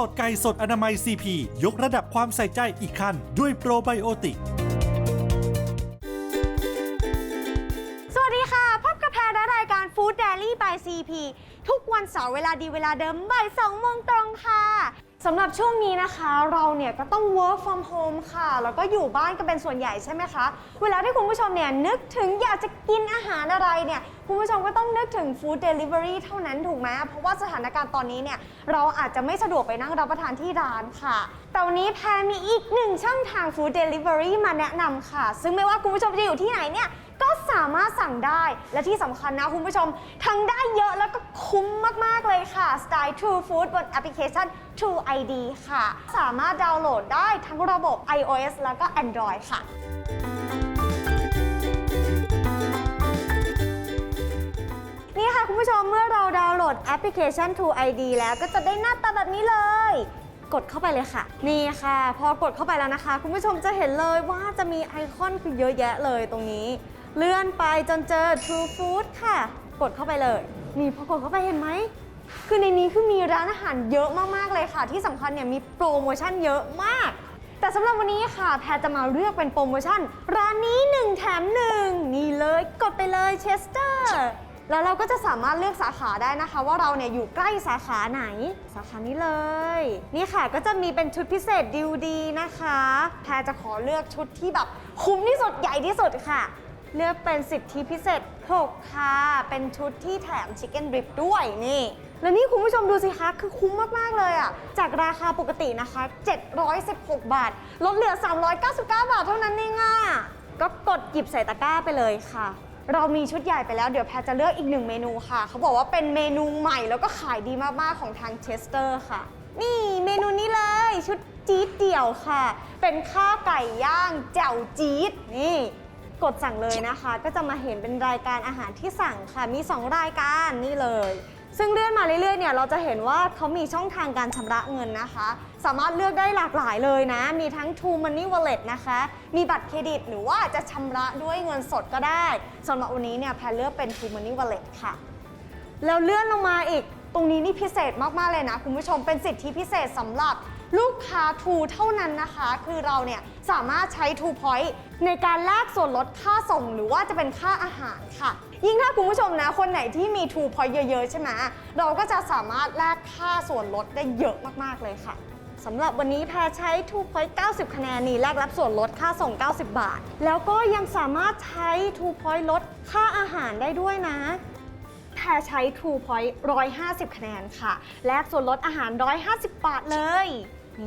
สดไก่สดอนามัย CP ยกระดับความใส่ใจอีกขั้นด้วยโปรไบโอติก สวัสดีค่ะ พบกับแพรและรายการ Food Daily by CP ทุกวันเสาร์เวลาดีเวลาเดิมบ่าย2โมงตรงค่ะสำหรับช่วงนี้นะคะเราเนี่ยก็ต้อง work from home ค่ะ แล้วก็อยู่บ้านกันเป็นส่วนใหญ่ใช่ไหมคะ เวลาที่คุณผู้ชมเนี่ยนึกถึงอยากจะกินอาหารอะไรเนี่ย คุณผู้ชมก็ต้องนึกถึง food delivery เท่านั้นถูกไหมเพราะว่าสถานการณ์ตอนนี้เนี่ยเราอาจจะไม่สะดวกไปนั่งรับประทานที่ร้านค่ะ แต่วันนี้แพรมีอีกหนึ่งช่องทาง food delivery มาแนะนำค่ะ ซึ่งไม่ว่าคุณผู้ชมจะอยู่ที่ไหนเนี่ยก็สามารถสั่งได้และที่สำคัญนะคุณผู้ชม ทั้งได้เยอะแล้วก็คุ้มมาก ๆ เลยค่ะ Style True Food บนแอปพลิเคชัน True ID ค่ะ สามารถดาวน์โหลดได้ทั้งระบบ iOS แล้วก็ Android ค่ะ ค่ะคุณผู้ชมเมื่อเราดาวน์โหลดแอปพลิเคชัน True ID แล้วก็จะได้หน้าตาแบบนี้เลย กดเข้าไปเลยค่ะ นี่ค่ะ พอกดเข้าไปแล้วนะคะ คุณผู้ชมจะเห็นเลยว่าจะมีไอคอนคือเยอะแยะเลยตรงนี้ เลื่อนไปจนเจอ True Food ค่ะ กดเข้าไปเลย นี่พอกดเข้าไปเห็นไหมคือในนี้คือมีร้านอาหารเยอะมากๆเลยค่ะ ที่สำคัญเนี่ยมีโปรโมชั่นเยอะมาก แต่สำหรับวันนี้ค่ะ แพรจะมาเลือกเป็นโปรโมชั่น ร้านนี้ 1 แถม 1 นี่เลยกดไปเลยเชสเตอร์ แล้วเราก็จะสามารถเลือกสาขาได้นะคะ ว่าเราเนี่ยอยู่ใกล้สาขาไหน สาขานี้เลย นี่ค่ะก็จะมีเป็นชุดพิเศษดิวดีนะคะ แพรจะขอเลือกชุดที่แบบคุ้มที่สุดใหญ่ที่สุดค่ะ เลือกเป็นสิทธิพิเศษ 6 ค่ะ เป็นชุดที่แถมชิคเก้นบริปด้วยนี่แล้วนี่คุณผู้ชมดูสิคะ คือคุ้มมาก ๆ เลยอะ่ะ จากราคาปกตินะคะ 716 บาท ลดเหลือ 399 บาทเท่านั้นเองอะ ก็กดหยิบใส่ตะกร้าไปเลยค่ะ เรามีชุดใหญ่ไปแล้วเดี๋ยวแพรจะเลือกอีกหนึ่งเมนูค่ะ เขาบอกว่าเป็นเมนูใหม่แล้วก็ขายดีมากๆของทางเชสเตอร์ค่ะ นี่เมนูนี้เลยชุดจี๊ดเดี่ยวค่ะ เป็นข้าวไก่ย่างแจ่วจี๊ดนี่ กดสั่งเลยนะคะ ก็จะมาเห็นเป็นรายการอาหารที่สั่งค่ะ มี 2 รายการนี่เลย ซึ่งเลื่อนมาเรื่อยๆเนี่ยเราจะเห็นว่าเขามีช่องทางการชำระเงินนะคะ สามารถเลือกได้หลากหลายเลยนะ มีทั้ง True Money Wallet นะคะ มีบัตรเครดิตหรือว่าจะชำระด้วยเงินสดก็ได้สำหรับวันนี้เนี่ยแพรเลือกเป็น True Money Wallet ค่ะ แล้วเลื่อนลงมาอีกตรงนี้นี่พิเศษมาก ๆ เลยนะ คุณผู้ชมเป็นสิทธิพิเศษสำหรับลูกค้าทูเท่านั้นนะคะ คือเราเนี่ยสามารถใช้ทูพอยต์ในการแลกส่วนลดค่าส่ง หรือว่าจะเป็นค่าอาหารค่ะ ยิ่งถ้าคุณผู้ชมนะ คนไหนที่มีทูพอยต์เยอะ ๆ ใช่ไหมเราก็จะสามารถแลกค่าส่วนลดได้เยอะมากๆเลยค่ะสำหรับวันนี้แพรใช้ True Point 90 คะแนนนี่แลกรับส่วนลดค่าส่ง 90 บาท แล้วก็ยังสามารถใช้ True Point ลดค่าอาหารได้ด้วยนะแพรใช้ True Point 150 คะแนนค่ะ แลกส่วนลดอาหาร 150 บาทเลย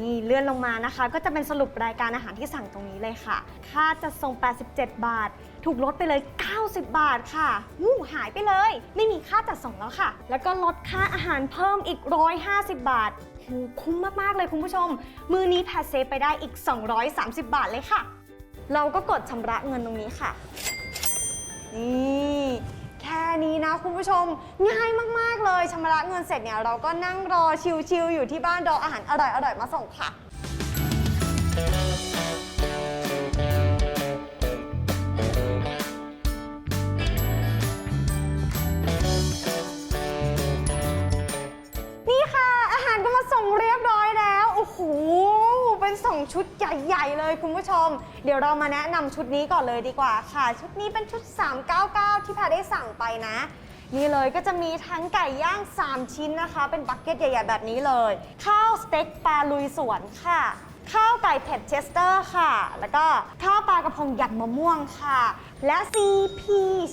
นี่เลื่อนลงมานะคะ ก็จะเป็นสรุปรายการอาหารที่สั่งตรงนี้เลยค่ะ ค่าจัดส่ง 87 บาท ถูกลดไปเลย 90 บาทค่ะอู้หายไปเลย ไม่มีค่าจัดส่งแล้วค่ะ แล้วก็ลดค่าอาหารเพิ่มอีก 150 บาทหูคุ้มมากๆเลยคุณผู้ชม มือนี้แพรเซฟไปได้อีก 230 บาทเลยค่ะ เราก็กดชำระเงินตรงนี้ค่ะ นี่แค่นี้นะคุณผู้ชม ง่ายมากๆเลยชำระเงินเสร็จเนี่ยเราก็นั่งรอชิลๆอยู่ที่บ้านรออาหารอร่อยๆมาส่งค่ะ ชุดใหญ่ๆเลยคุณผู้ชม เดี๋ยวเรามาแนะนำชุดนี้ก่อนเลยดีกว่าค่ะ ชุดนี้เป็นชุด 399 ที่พาได้สั่งไปนะ นี่เลยก็จะมีทั้งไก่ย่าง 3 ชิ้นนะคะ เป็นบักเก็ตใหญ่ๆแบบนี้เลย ข้าวสเต็กปลาลุยสวนค่ะ ข้าวไก่เผ็ดเชสเตอร์ค่ะ แล้วก็ข้าวปลากระพงยำมะม่วงค่ะ และ CP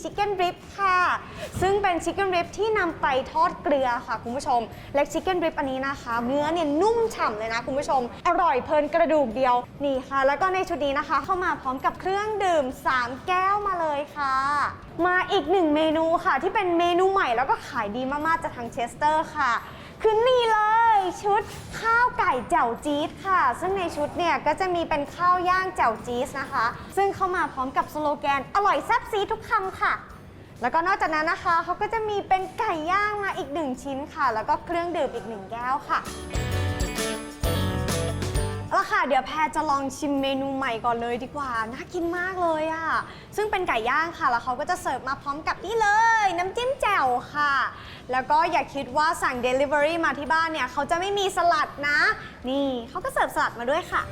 Chicken Rib ค่ะ ซึ่งเป็น Chicken Rib ที่นำไปทอดเกลือค่ะคุณผู้ชม และ Chicken Rib อันนี้นะคะ เนื้อเนี่ยนุ่มฉ่ำเลยนะคุณผู้ชม อร่อยเพลินกระดูกเดียว นี่ค่ะ แล้วก็ในชุดนี้นะคะ เข้ามาพร้อมกับเครื่องดื่ม 3 แก้วมาเลยค่ะ มาอีกหนึ่งเมนูค่ะ ที่เป็นเมนูใหม่แล้วก็ขายดีมากๆจากทางเชสเตอร์ค่ะ คือนี่เลยชุดข้าวไก่แจ่วจี๊ดค่ะ ซึ่งในชุดเนี่ยก็จะมีเป็นข้าวย่างแจ่วจี๊ดนะคะ ซึ่งเข้ามาพร้อมกับสโลแกนอร่อยแซ่บซีดทุกคำค่ะ แล้วก็นอกจากนั้นนะคะเขาก็จะมีเป็นไก่ย่างมาอีกหนึ่งชิ้นค่ะ แล้วก็เครื่องดื่มอีกหนึ่งแก้วค่ะเอาละ ค่ะ เดี๋ยวแพรจะลองชิมเมนูใหม่ก่อนเลยดีกว่า น่ากินมากเลยอะซึ่งเป็นไก่ย่างค่ะ แล้วเขาก็จะเสิร์ฟมาพร้อมกับนี่เลย น้ำจิ้มแจ่วค่ะ แล้วก็อย่าคิดว่าสั่ง Delivery มาที่บ้านเนี่ย เขาจะไม่มีสลัดนะ นี่เขาก็เสิร์ฟสลัดมาด้วยค่ะ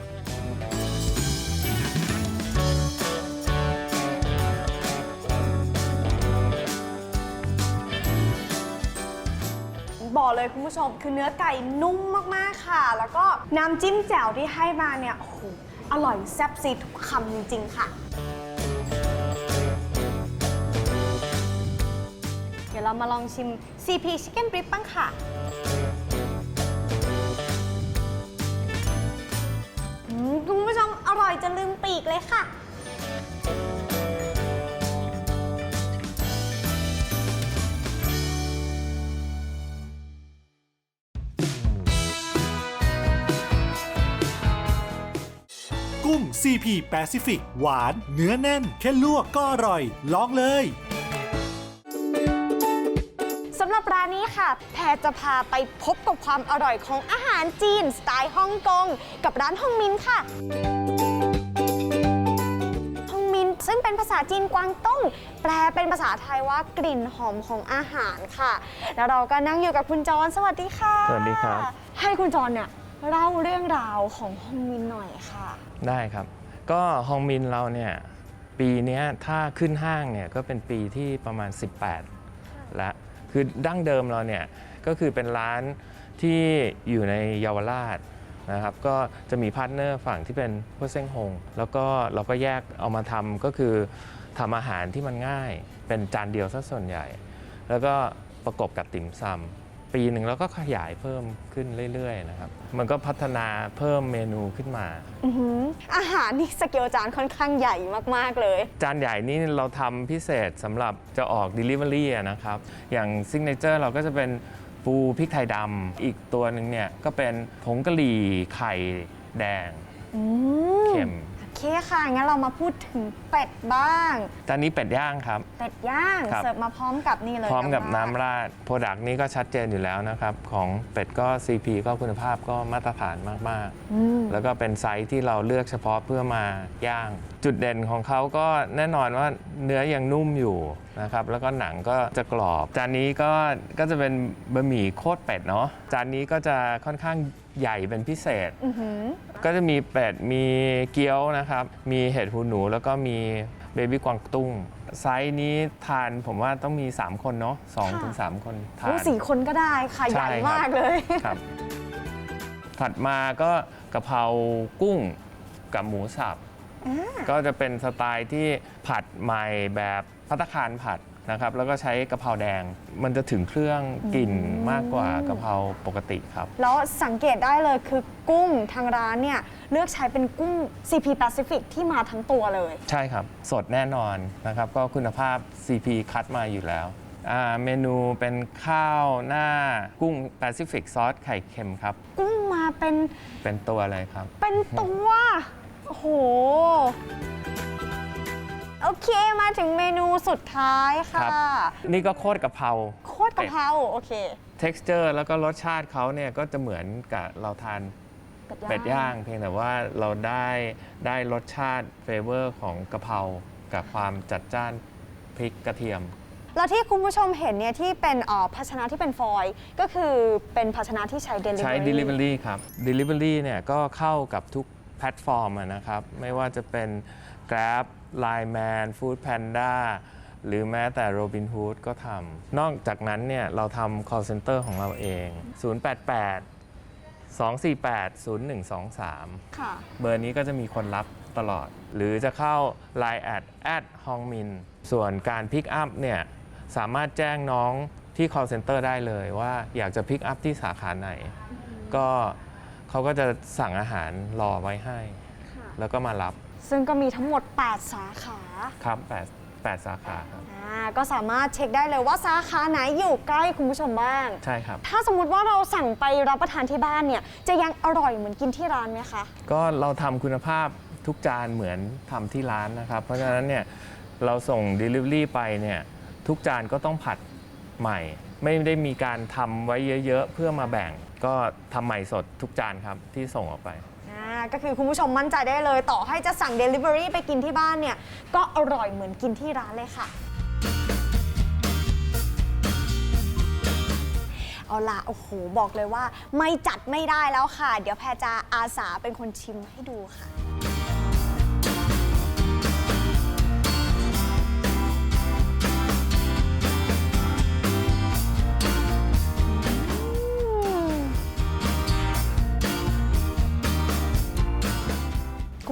บอกเลยคุณผู้ชม คือเนื้อไก่นุ่มมากๆค่ะ แล้วก็น้ำจิ้มแจ่วที่ให้มาเนี่ยโอ้โหอร่อยแซ่บซีดทุกคำจริงๆค่ะ เดี๋ยวเรามาลองชิม CP Chicken Strip บ้างค่ะ อืมคุณผู้ชมอร่อยจนลืมปีกเลยค่ะ กุ้ง CP Pacific หวาน เนื้อแน่น แค่ลวกก็อร่อย ลองเลยสำหรับร้านนี้ค่ะ แพรจะพาไปพบกับความอร่อยของอาหารจีน สไตล์ฮ่องกง กับร้านฮองมินค่ะฮองมินซึ่งเป็นภาษาจีนกวางตุ้ง แปลเป็นภาษาไทยว่ากลิ่นหอมของอาหารค่ะ แล้วเราก็นั่งอยู่กับคุณจรสวัสดีค่ะ สวัสดีครับ ให้คุณจรเนี่ยเล่าเรื่องราวของฮองมินหน่อยค่ะ ได้ครับ ก็ฮองมินเราเนี่ยปีนี้ถ้าขึ้นห้างเนี่ยก็เป็นปีที่ประมาณ 18 และคือดั้งเดิมเราเนี่ยก็คือเป็นร้านที่อยู่ในเยาวราชนะครับก็จะมีพาร์ทเนอร์ฝั่งที่เป็นพวกเซ้งฮงแล้วก็เราก็แยกเอามาทำก็คือทำอาหารที่มันง่ายเป็นจานเดียวซะส่วนใหญ่ แล้วก็ประกบกับติ่มซำ ปีหนึ่งเราก็ขยายเพิ่มขึ้นเรื่อยๆนะครับ มันก็พัฒนาเพิ่มเมนูขึ้นมา อื้อหืออาหารนี่สเกลจานค่อนข้างใหญ่มากๆเลย จานใหญ่นี่เราทำพิเศษสำหรับจะออก Delivery อะนะครับ อย่างซิกเนเจอร์เราก็จะเป็นปูพริกไทยดำอีกตัวหนึ่งเนี่ยก็เป็นผงกะหรี่ไข่แดงอืม เค็มโอ เคค่ะ งั้นเรามาพูดถึงเป็ดบ้างจานนี้เป็ดย่างครับ เป็ดย่าง ครับ เสิร์ฟมาพร้อมกับนี่เลยพร้อมกับน้ำราดโปรดักต์นี้ก็ชัดเจนอยู่แล้วนะครับ ของเป็ดก็ CP ก็คุณภาพก็มาตรฐานมาก อืม ๆ แล้วก็เป็นไซส์ที่เราเลือกเฉพาะเพื่อมาย่างจุดเด่นของเขาก็แน่นอนว่าเนื้อยังนุ่มอยู่นะครับแล้วก็หนังก็จะกรอบ จานนี้ก็ก็จะเป็นบะหมี่โคตรเป็ดเนาะจานนี้ก็จะค่อนข้างใหญ่เป็นพิเศษอื้อหือก็จะมีเป็ดมีเกี๊ยวนะครับ มีเห็ดหูหนู แล้วก็มีเบบี้กวางตุ้งไซส์นี้ทานผมว่าต้องมี 3 คนเนาะสองถึงสามคนทาโอ้นสี่คนก็ได้ค่ะ ใหใช่ญ่ครับมากเลยครับ ถัดมาก็กะเพรากุ้งกับหมูสับ ก็จะเป็นสไตล์ที่ผัดใหม่แบบพัตตาคารผัดนะครับ แล้วก็ใช้กะเพราแดง มันจะถึงเครื่องกลิ่นมากกว่ากะเพราปกติครับ แล้วสังเกตได้เลยคือกุ้งทางร้านเนี่ย เลือกใช้เป็นกุ้ง CP Pacific ที่มาทั้งตัวเลย ใช่ครับ สดแน่นอนนะครับ ก็คุณภาพ CP คัดมาอยู่แล้วอ่าเมนูเป็นข้าวหน้ากุ้งแปซิฟิกซอสไข่เค็มครับ กุ้งมาเป็นเป็นตัวเลยครับ เป็นตัว โอ้โห โอเคมาถึงเมนูสุดท้ายครัค่ะบนี่ก็โคตรกะเพราโคตรกะเพราโอเค texture แล้วก็รสชาติเขาเนี่ยก็จะเหมือนกับเราทานเป็ดย่าง เพียงแต่ว่าเราได้ได้รสชาติเฟเวอร์ของกะเพรากับความจัดจ้านพริกกระเทียม แล้วที่คุณผู้ชมเห็นเนี่ยที่เป็นเอ่อภาชนะที่เป็นฟอยล์ก็คือเป็นภาชนะที่ใช้ delivery ใช้ Delivery ครับ Delivery เนี่ยก็เข้ากับทุก แพลตฟอร์มอะนะครับ ไม่ว่าจะเป็น Grab Line Man Food Panda หรือแม้แต่ Robinhood ก็ทำนอกจากนั้นเนี่ยเราทำ call center ของเราเอง 088 248 0123 ค่ะ เบอร์นี้ก็จะมีคนรับตลอด หรือจะเข้า Line แอดแอดฮองมินส่วนการพิกอัพเนี่ยสามารถแจ้งน้องที่ call center ได้เลยว่าอยากจะพิกอัพที่สาขาไหน ก็ เขาก็จะสั่งอาหารรอไว้ให้แล้วก็มารับซึ่งก็มีทั้งหมด 8 สาขาครับ8 8สาขาครับอ่าก็สามารถเช็คได้เลยว่าสาขาไหนอยู่ใกล้คุณผู้ชมบ้าง ใช่ครับ ถ้าสมมุติว่าเราสั่งไปรับประทานที่บ้านเนี่ย จะยังอร่อยเหมือนกินที่ร้านไหมคะ ก็เราทำคุณภาพทุกจานเหมือนทำที่ร้านนะครับ เพราะฉะนั้นเนี่ยเราส่ง Delivery ไปเนี่ยทุกจานก็ต้องผัดใหม่ ไม่ได้มีการทำไว้เยอะๆ เพื่อมาแบ่ง ก็ทำใหม่สดทุกจานครับที่ส่งออกไป อ่าก็คือคุณผู้ชมมั่นใจได้เลย ต่อให้จะสั่ง Delivery ไปกินที่บ้านเนี่ย ก็อร่อยเหมือนกินที่ร้านเลยค่ะ เอาล่ะโอ้โห บอกเลยว่าไม่จัดไม่ได้แล้วค่ะ เดี๋ยวแพรจะอาสาเป็นคนชิมให้ดูค่ะ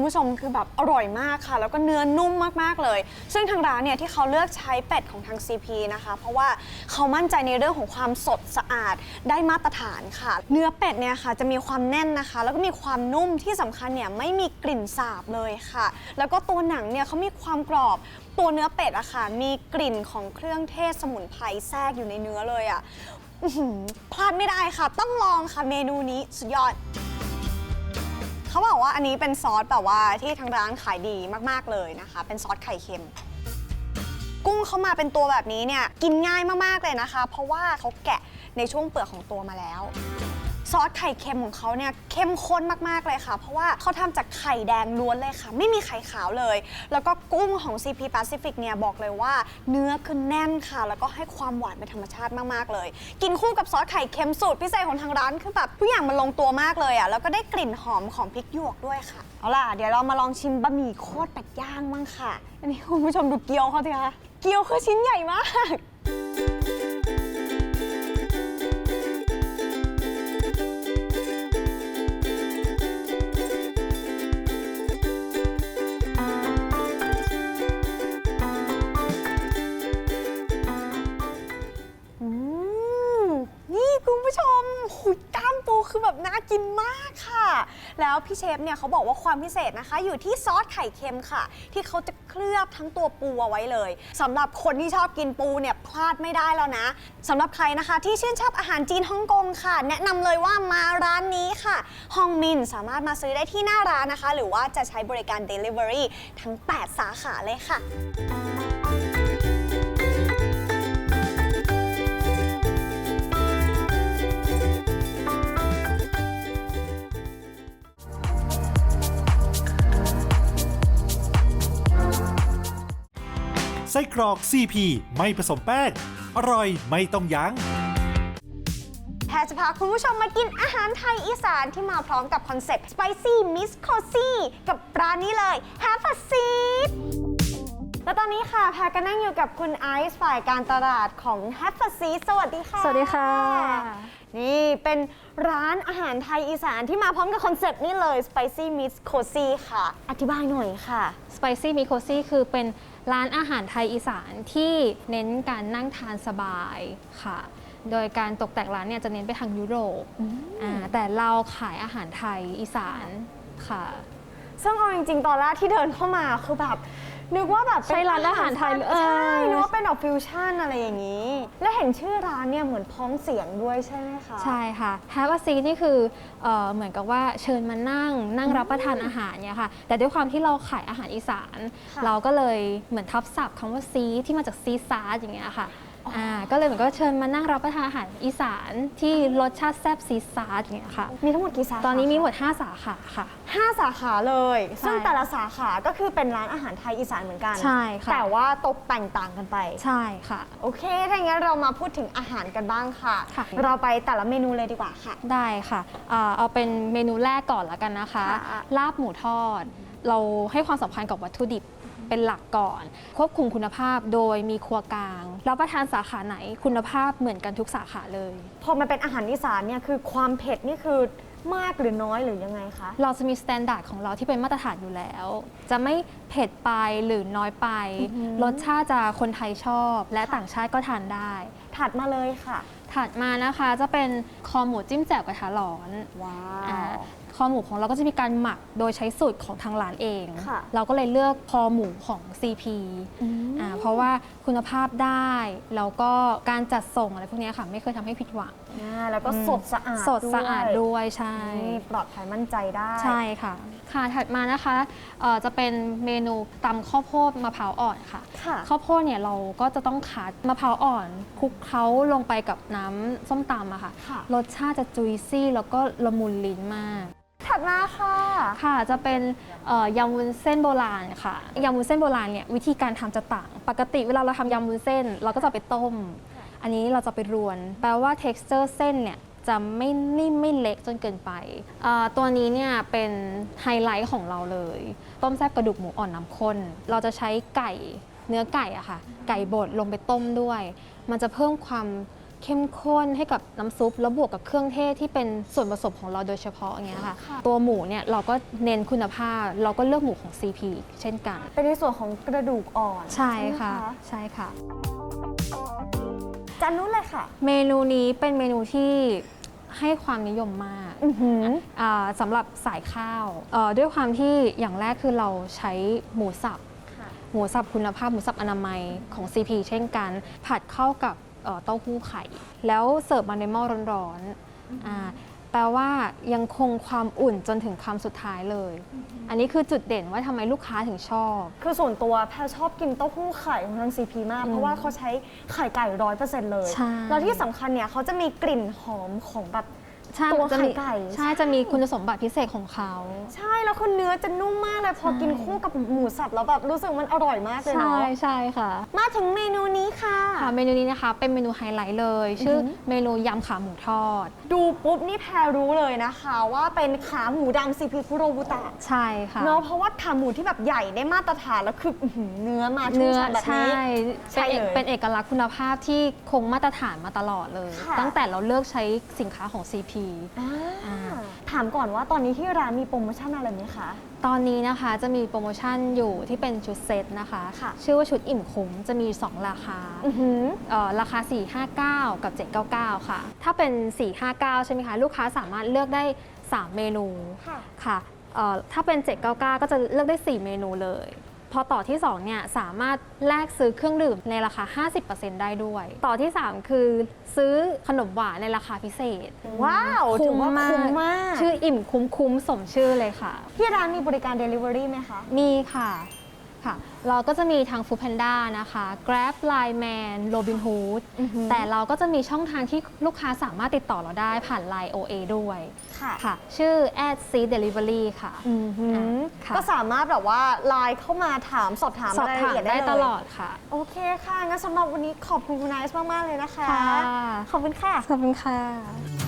ผู้ชมคือแบบอร่อยมากค่ะ แล้วก็เนื้อนุ่มมากๆเลย ซึ่งทางร้านเนี่ยที่เขาเลือกใช้เป็ดของทาง CP นะคะ เพราะว่าเขามั่นใจในเรื่องของความสดสะอาดได้มาตรฐานค่ะ เนื้อเป็ดเนี่ยค่ะจะมีความแน่นนะคะ แล้วก็มีความนุ่มที่สำคัญเนี่ยไม่มีกลิ่นสาบเลยค่ะ แล้วก็ตัวหนังเนี่ยเขามีความกรอบตัวเนื้อเป็ดอะค่ะมีกลิ่นของเครื่องเทศสมุนไพรแทรกอยู่ในเนื้อเลยอะพลาดไม่ได้ค่ะ ต้องลองค่ะเมนูนี้สุดยอด เขาบอกว่าอันนี้เป็นซอสแบบว่าที่ทางร้านขายดีมากๆเลยนะคะ เป็นซอสไข่เค็ม กุ้งเขามาเป็นตัวแบบนี้เนี่ยกินง่ายมากๆเลยนะคะ เพราะว่าเขาแกะในช่วงเปลือกของตัวมาแล้ว ซอสไข่เค็มของเขาเนี่ยเข้มข้นมากๆเลยค่ะ เพราะว่าเขาทำจากไข่แดงล้วนเลยค่ะ ไม่มีไข่ขาวเลย แล้วก็กุ้งของ CP Pacific เนี่ยบอกเลยว่า เนื้อคือแน่นค่ะ แล้วก็ให้ความหวานเป็นธรรมชาติมากๆเลย กินคู่กับซอสไข่เค็มสูตรพิเศษของทางร้านคือแบบทุกอย่างมันลงตัวมากเลยอะแล้วก็ได้กลิ่นหอมของพริกหยวกด้วยค่ะเอาล่ะเดี๋ยวเรามาลองชิมบะหมี่โคตรเป็ดย่างบ้างค่ะ อันนี้คุณผู้ชมดูเกี๊ยวเขาสิคะเกี๊ยวคือชิ้นใหญ่มาก แบบน่ากินมากค่ะ แล้วพี่เชฟเนี่ยเขาบอกว่าความพิเศษนะคะ อยู่ที่ซอสไข่เค็มค่ะ ที่เขาจะเคลือบทั้งตัวปูเอาไว้เลยสำหรับคนที่ชอบกินปูเนี่ยพลาดไม่ได้แล้วนะสำหรับใครนะคะ ที่ชื่นชอบอาหารจีนฮ่องกงค่ะ แนะนำเลยว่ามาร้านนี้ค่ะฮองมินสามารถมาซื้อได้ที่หน้าร้านนะคะ หรือว่าจะใช้บริการ Delivery ทั้ง 8 สาขาเลยค่ะ ไส้กรอก CP ไม่ผสมแป้ง อร่อยไม่ต้องยั้งแพรจะพาคุณผู้ชมมากินอาหารไทยอีสานที่มาพร้อมกับคอนเซ็ปต์ Spicy Miss Cozy กับร้านนี้เลย Have a seat และตอนนี้ค่ะ แพรก็นั่งอยู่กับคุณไอซ์ฝ่ายการตลาดของ Have a seat สวัสดีค่ะ สวัสดีค่ะ นี่เป็นร้านอาหารไทยอีสานที่มาพร้อมกับคอนเซ็ปต์นี้เลย Spicy Miss Cozy ค่ะ อธิบายหน่อยค่ะ Spicy m i k o s y คือเป็น ร้านอาหารไทยอีสานที่เน้นการนั่งทานสบายค่ะ โดยการตกแต่งร้านเนี่ยจะเน้นไปทางยุโรปอ่าแต่เราขายอาหารไทยอีสานค่ะ ซึ่งเอาจริงๆ ตอนแรกที่เดินเข้ามาคือแบบ นึกว่าแบบเป็ใช่ร้านอาหารไทยเออ ใช่นึกว่าเป็นแบบฟิวชั่นอะไรอย่างนี้ และเห็นชื่อร้านเนี่ยเหมือนพ้องเสียงด้วยใช่ไหมคะ ใช่ค่ะ Have a seat นี่คือเออเหมือนกับว่าเชิญมานั่งนั่งรับประทานอาหารเนี่ยค่ะ แต่ด้วยความที่เราขายอาหารอีสาน ค่ะ เราก็เลยเหมือนทับศัพท์คำว่าซีที่มาจากซีซาร์อย่างเงี้ยค่ะ อ่าก็เลยเหมือนก็เชิญมานั่งรับประทานอาหารอีสานที่รสชาติแซ่บซีซาร์อย่างเงี้ยค่ะ มีทั้งหมดกี่สาขาตอนนี้มีหมด 5 สาขาค่ะ ห้าสาขาเลย ใช่ซึ่งแต่ละสาขาก็คือเป็นร้านอาหารไทยอีสานเหมือนกัน ใช่ค่ะ แต่ว่าตกแต่งต่างกันไป ใช่ค่ะ โอเค ถ้าอย่างนั้นเรามาพูดถึงอาหารกันบ้างค่ะ ค่ะ เราไปแต่ละเมนูเลยดีกว่าค่ะ ได้ค่ะอ่าเอาเป็นเมนูแรกก่อนละกันนะคะ ค่ะ ลาบหมูทอด เราให้ความสำคัญกับวัตถุดิบ เป็นหลักก่อน ควบคุมคุณภาพโดยมีครัวกลางรับประทานสาขาไหนคุณภาพเหมือนกันทุกสาขาเลย พอมันเป็นอาหารอีสานเนี่ยคือความเผ็ดนี่คือมากหรือน้อยหรือยังไงคะ เราจะมีสแตนดาร์ดของเราที่เป็นมาตรฐานอยู่แล้ว จะไม่เผ็ดไปหรือน้อยไป รสชาติจะคนไทยชอบ และต่างชาติก็ทานได้ ถัดมาเลยค่ะ ถัดมานะคะจะเป็นคอหมูจิ้มแจ่วกระทะร้อนว้าอ่าว คอหมูของเราก็จะมีการหมักโดยใช้สูตรของทางร้านเอง ค่ะ เราก็เลยเลือกคอหมูของ CP อืม อ่าเพราะว่าคุณภาพได้ แล้วก็การจัดส่งอะไรพวกเนี้ยค่ะ ไม่เคยทำให้ผิดหวัง อ่าแล้วก็สดสะอาดสดสะอาดวยด้วยใช่ นี่ปลอดภัยมั่นใจได้ ใช่ค่ะ ค่ะถัดมานะคะเอ่อจะเป็นเมนูตำข้าวโพดมะพร้าวอ่อนค่ะ ค่ะข้าวโพดเนี่ยเราก็จะต้องคัดมะพร้าวอ่อนคลุกเคล้าลงไปกับน้ำส้มตำอะค่ะ ค่ะ รสชาติจะจุยซี่แล้วก็ละมุนลิ้นมาก ถัดถัดมาค่ะ ค่ะจะเป็นเอ่อยำวุ้นเส้นโบราณค่ะยำวุ้นเส้นโบราณเนี่ยวิธีการทำจะต่าง ปกติเวลาเราทำยำวุ้นเส้น เราก็จะไปต้ม อันนี้เราจะไปรวน แปลว่า texture เส้นเนี่ยจะไม่นิ่มไม่เละจนเกินไปเอ่อตัวนี้เนี่ยเป็นไฮไลท์ของเราเลย ต้มแซ่บกระดูกหมูอ่อนน้ำข้น เราจะใช้ไก่เนื้อไก่อะค่ะ ไก่บดลงไปต้มด้วย มันจะเพิ่มความเข้มข้นให้กับน้ำซุป แล้วบวกกับเครื่องเทศที่เป็นส่วนผสมของเราโดยเฉพาะอย่างเงี้ยค่ะค่ะตัวหมูเนี่ยเราก็เน้นคุณภาพ เราก็เลือกหมูของ CP เช่นกัน เป็นในส่วนของกระดูกอ่อน ใช่ไหมค่ะ ใช่ค่ะ จานนู้นเลยค่ะ เมนูนี้เป็นเมนูที่ให้ความนิยมมากอือหือ อ่าสำหรับสายข้าวเอ่อด้วยความที่อย่างแรกคือเราใช้หมูสับ ค่ะ หมูสับคุณภาพหมูสับอนามัยของ CP เช่นกัน ผัดเข้ากับเอ่อเต้าหู้ไข่ แล้วเสิร์ฟมาในหม้อร้อนๆอ่าแป ลว่ายังคงความอุ่นจนถึงคำสุดท้ายเลย อันนี้คือจุดเด่นว่าทำไมลูกค้าถึงชอบ คือส่วนตัวแพรชอบกินเต้าหู้ไข่ของทางซีพีมากอืมเพราะว่าเขาใช้ไข่ไก่ร้อยเปอร์เซ็นต์เลย ใช่ แล้วที่สำคัญเนี่ยเขาจะมีกลิ่นหอมของแบบ ใช่ตัวจะมีไข่ไก่ใช่จะมีคุณสมบัติพิเศษของเขา ใช่แล้วคือเนื้อจะนุ่มมากเลยพอใช่กินคู่กับหมูสับแล้วแบบรู้สึกมันอร่อยมากเลยใช่เนาะใช่ค่ะ มาถึงเมนูนี้ค่ะ ค่ะเมนูนี้นะคะเป็นเมนูไฮไลท์เลย ชื่อออหือเมนูยำขาหมูทอด ดูปุ๊บนี่แพรรู้เลยนะคะ ว่าเป็นขาหมูดำซีพีคุโรบุตะใช่ค่ะเนาะเพราะว่าขาหมูที่แบบใหญ่ได้มาตรฐานแล้วคืออื้อหือเนื้อมาชุ่มเนื้อฉ่ำแบบใช่นี้ ใช่เป็นเอกเลยเป็นเอกลักษณ์คุณภาพที่คงมาตรฐานมาตลอดเลย ค่ะ ตั้งแต่เราเลือกใช้สินค้าของ CP อ่าอ่าถามก่อนว่าตอนนี้ที่ร้านมีโปรโมชั่นอะไรไหมคะ ตอนนี้นะคะจะมีโปรโมชั่นอยู่ที่เป็นชุดเซตนะคะ ค่ะ ชื่อว่าชุดอิ่มคุ้มจะมี 2 ราคาอือหือ เอ่อราคา 459 กับ 799 ค่ะ ถ้าเป็น 459 ใช่ไหมคะ ลูกค้าสามารถเลือกได้ 3 เมนูค่ะ ค่ะเอ่อถ้าเป็น 799 ก็จะเลือกได้ 4 เมนูเลย พอต่อที่2เนี่ยสามารถแลกซื้อเครื่องดื่มในราคา 50%ได้ด้วย ต่อที่ 3 คือซื้อขนมหวานในราคาพิเศษ ว้าวถือว่าคุ้มมาก ชื่ออิ่มคุ้มคุ้มสมชื่อเลยค่ะ ที่ร้านมีบริการ Delivery ไหมคะ มีค่ะ ค่ะ เราก็จะมีทาง Food Panda นะคะ Grab Line Man Robinhood อือหือแต่เราก็จะมีช่องทางที่ลูกค้าสามารถติดต่อเราได้ผ่าน Line OA ด้วยค่ะ ค่ะ ชื่อ at c delivery ค่ะอือหือค่ะก็สามารถแบบว่าไลน์เข้ามาถามสอบถามสอบรายละถามเอียดได้ได้เลยตลอดค่ะ โอเคค่ะงั้นสำหรับวันนี้ขอบคุณคุณไนซ์มาก ๆ เลยนะคะ ค่ะ ขอบคุณค่ะ ขอบคุณค่ะ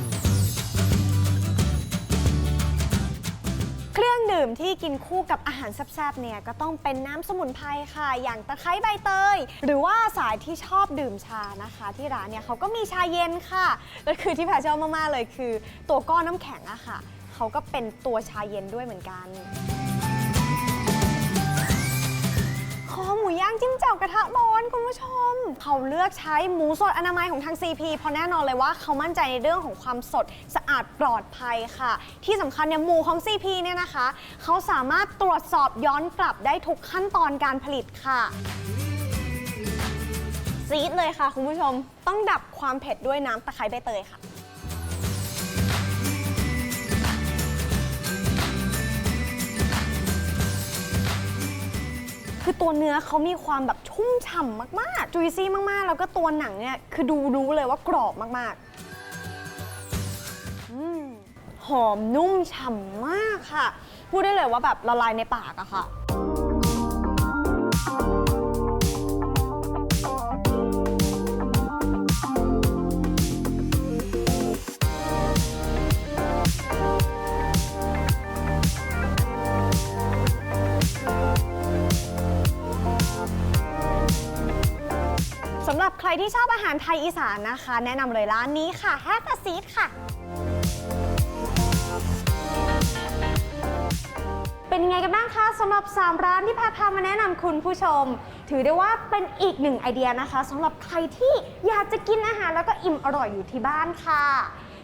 เครื่องดื่มที่กินคู่กับอาหารแซ่บๆเนี่ยก็ต้องเป็นน้ำสมุนไพรค่ะ อย่างตะไคร้ใบเตย หรือว่าสายที่ชอบดื่มชานะคะ ที่ร้านเนี่ยเขาก็มีชาเย็นค่ะและคือที่แพรชอบมากๆเลยคือ ตัวก้อนน้ำแข็งอะค่ะเขาก็เป็นตัวชาเย็นด้วยเหมือนกัน ย่างจิ้มแจ่วกระทะร้อนคุณผู้ชม เขาเลือกใช้หมูสดอนามัยของทาง CP เพราะแน่นอนเลยว่าเขามั่นใจในเรื่องของความสดสะอาดปลอดภัยค่ะ ที่สำคัญเนี่ยหมูของ CP เนี่ยนะคะ เขาสามารถตรวจสอบย้อนกลับได้ทุกขั้นตอนการผลิตค่ะซีดเลยค่ะคุณผู้ชม ต้องดับความเผ็ดด้วยน้ำตะไคร้ใบเตยค่ะ คือตัวเนื้อเขามีความแบบชุ่มฉ่ำมากๆ จุยซี่มากๆ แล้วก็ตัวหนังเนี่ยคือดูรู้เลยว่ากรอบมากๆอืมหอมนุ่มฉ่ำมากค่ะ พูดได้เลยว่าแบบละลายในปากอะค่ะ รับใครที่ชอบอาหารไทยอีสานนะคะ แนะนำเลยร้านนี้ค่ะแฮกซีดค่ะ เป็นยังไงกันบ้างคะสำหรับ 3 ร้านที่แพรพามาแนะนำคุณผู้ชม ถือได้ว่าเป็นอีกหนึ่งไอเดียนะคะสำหรับใครที่อยากจะกินอาหารแล้วก็อิ่มอร่อยอยู่ที่บ้านค่ะ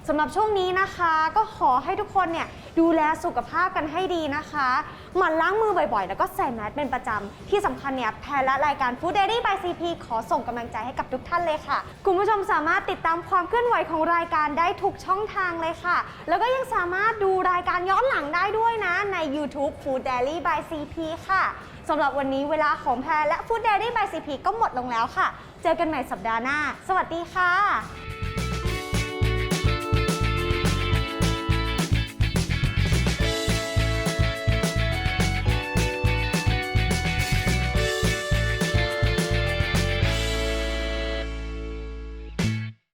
สำหรับช่วงนี้นะคะก็ขอให้ทุกคนเนี่ยดูแลสุขภาพกันให้ดีนะคะหมั่นล้างมือบ่อยๆ แล้วก็ใส่แมสเป็นประจำ ที่สำคัญเนี่ยแพรและรายการ Food Diary by CP ขอส่งกำลังใจให้กับทุกท่านเลยค่ะ คุณผู้ชมสามารถติดตามความเคลื่อนไหวของรายการได้ทุกช่องทางเลยค่ะ แล้วก็ยังสามารถดูรายการย้อนหลังได้ด้วยนะใน YouTube Food Diary by CP ค่ะสำหรับวันนี้เวลาของแพรและ Food Diary by CP ก็หมดลงแล้วค่ะ เจอกันใหม่สัปดาห์หน้า สวัสดีค่ะ